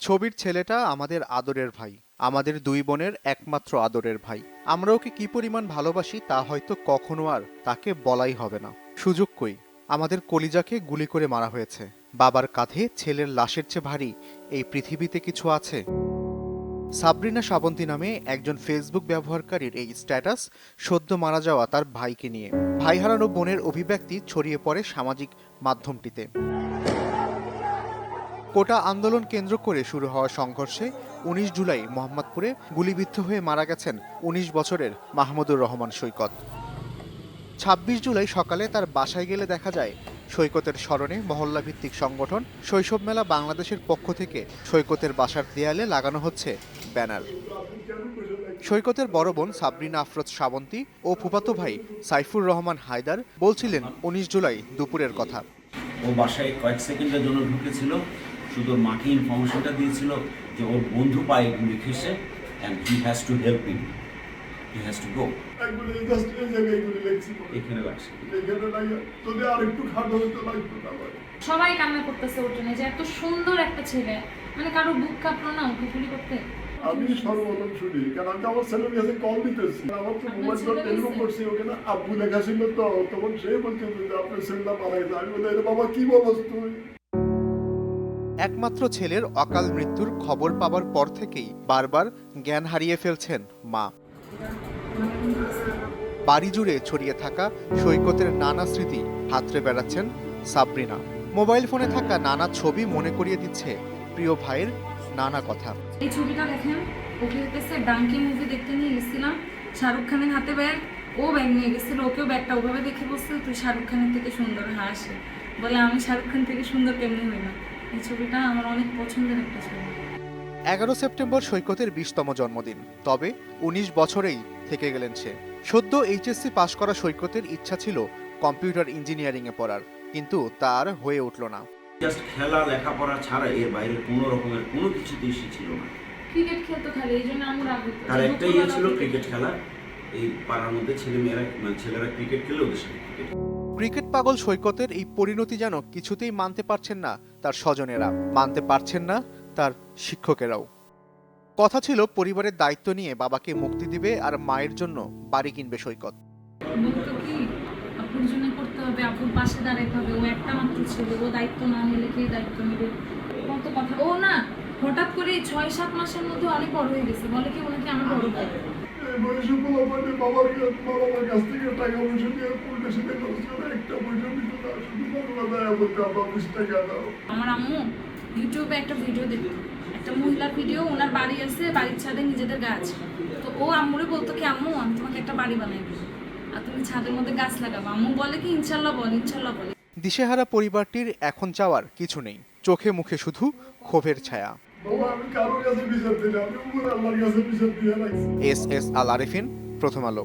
ছবির ছেলেটা আমাদের আদরের ভাই, আমাদের দুই বোনের একমাত্র আদরের ভাই। আমরা ওকে কি পরিমাণ ভালোবাসি তা হয়তো কখনো আর তাকে বলাই হবে না। সুযোগ কই? আমাদের কলিজাকে গুলি করে মারা হয়েছে। বাবার কাঁধে ছেলের লাশের চেয়ে ভারী এই পৃথিবীতে কিছু আছে? সাবরিনা শ্রাবন্তী নামে একজন ফেসবুক ব্যবহারকারীর এই স্ট্যাটাস সদ্য মারা যাওয়া তার ভাইকে নিয়ে। ভাই হারানো বোনের অভিব্যক্তি ছড়িয়ে পড়ে সামাজিক মাধ্যমটিতে। কোটা আন্দোলন কেন্দ্র করে শুরু হওয়া সংঘর্ষে উনিশ জুলাই মোহাম্মদপুরে গুলিবিদ্ধ হয়ে মারা গেছেন উনিশ বছরের মাহমুদুর রহমান সৈকত। ছাব্বিশ জুলাই সকালে তার বাসায় গেলে দেখা যায়, সৈকতের স্মরণে মহল্লা ভিত্তিক সংগঠন শৈশব মেলা বাংলাদেশের পক্ষ থেকে সৈকতের বাসার দেয়ালে লাগানো হচ্ছে ব্যানার। সৈকতের বড় বোন সাবরিনা আফরোজ শ্রাবন্তী ও ফুফাতো ভাই সাইফুর রহমান হায়দার বলছিলেন উনিশ জুলাই দুপুরের কথা। ও বাসায় কয়েক সেকেন্ডের জন্য ঢুকেছিল। শুধু মাকে ইনফরমেশনটা দিয়েছিল যে ওর বন্ধু পায়ে গুলি খেসে and he has to help him he has to go এখানে লাগছে যদি আর একটু খাটো হতো লাগতো না সবাই কান্না করতেছে ওর জন্য যে এত সুন্দর একটা ছেলে। মানে কারও বুক কাঁপলো না ওকে গুলি করতে? আমি সর্বপ্রথম শুনি কারণ আমি আমার ছেলের কাছে কল দিতেছি। আমার তো মোবাইল টেলিফোন? করছি ওখানে আব্বু লেখা ছিল তো তখন সে বলছে যে আপনার ছেলেটা মারা গেছে আমি বলি বাবা কি বলস তুই? একমাত্র ছেলের অকাল মৃত্যুর খবর পাওয়ার পর থেকেই বারবার জ্ঞান হারিয়ে ফেলছেন মা। বাড়ি জুড়ে ছড়িয়ে থাকা সৈকতের নানা স্মৃতি হাতড়ে বেড়াচ্ছেন সাবরিনা। মোবাইল ফোনে থাকা নানা ছবি মনে করিয়ে দিচ্ছে প্রিয় ভাইয়ের নানা কথা। এই ছবিটা দেখেন, ওকে হতেছে ডাঙ্কি মুভি দেখতে নিয়ে গেছিলাম, শাহরুখ খানের হাতে ব্যাগ ও ব্যাগ নিয়ে গেছিল, ওকেও ব্যাগটা ওভাবে দেখে বসছে তুই শাহরুখ খানের থেকে সুন্দর হাসে। বলে, আমি শাহরুখ খান থেকে সুন্দর কেমনি হই না? এই ছবিটা আমার অনেক পছন্দের একটা ছবি। এগারো সেপ্টেম্বর সৈকতের বিশতম জন্মদিন। তবে উনিশ বছরেই থেকে গেলেন সে। সদ্য এইচএসসি পাশ করা সৈকতের ইচ্ছা ছিল কম্পিউটার ইঞ্জিনিয়ারিংয়ে পড়ার কিন্তু তার হয়ে উঠল না। জাস্ট খেলা লেখাপড়া ছাড়া এর বাইরে কোনো রকমের কোনো কিছুতেই সে ছিল না। ক্রিকেট খেলতো খালি এই জন্য আমার তার একটাই ইয়ে ছিল ক্রিকেট খেলা। এই পাড়ার মধ্যে ছেলে মেয়েরা মানে ছেলেরা ক্রিকেট খেলে ওদের সাথে ক্রিকেট ক্রিকেট পাগল সৈকতের এই পরিণতি যেন কিছুতেই মানতে পারছেন না তার স্বজনেরা। মানতে পারছেন না তার শিক্ষকেরাও। কথা ছিল পরিবারের দায়িত্ব নিয়ে বাবাকে মুক্তি দিবে আর মায়ের জন্য বাড়ি কিনবে সৈকত। বলতো কি আপুর জন্য করতে হবে আপুর পাশে দাঁড়াতে হবে ও একটা মাত্র ছেলে ও দায়িত্ব না নিলে কে দায়িত্ব নেবে? কত কথা। ও না হঠাৎ করে ছয় সাত মাসের মধ্যে অনেক বড় হয়ে গেছে। বলে কি ওনাকে এই বয়সে বলা বাবার কাছে বাবার কাছ থেকে টাকা পয়সা দিয়ে পুলিশের সাথে খরচ করে একটা পয়সা দিত না? শুধু বাংলা দেয় বলতে আবার বিশ টাকা দাও। আমার আম্মু ইউটিউবে একটা ভিডিও দেখতো। একটা মহিলার ভিডিও ওনার বাড়ি আছে বাড়ির ছাদে নিজেদের গাছ। তো ও আম্মুরে বলতো কি আম্মু আমি তোমাকে একটা বাড়ি বানাই দেবো আর তুমি ছাদের মধ্যে গাছ লাগাবো। আম্মু বলে কি ইনশাল্লাহ বল ইনশাল্লাহ বলে। দিশেহারা পরিবারটির এখন চাওয়ার কিছু নেই। চোখে মুখে শুধু ক্ষোভের ছায়া। এস এস আল আরিফিন প্রথম আলো।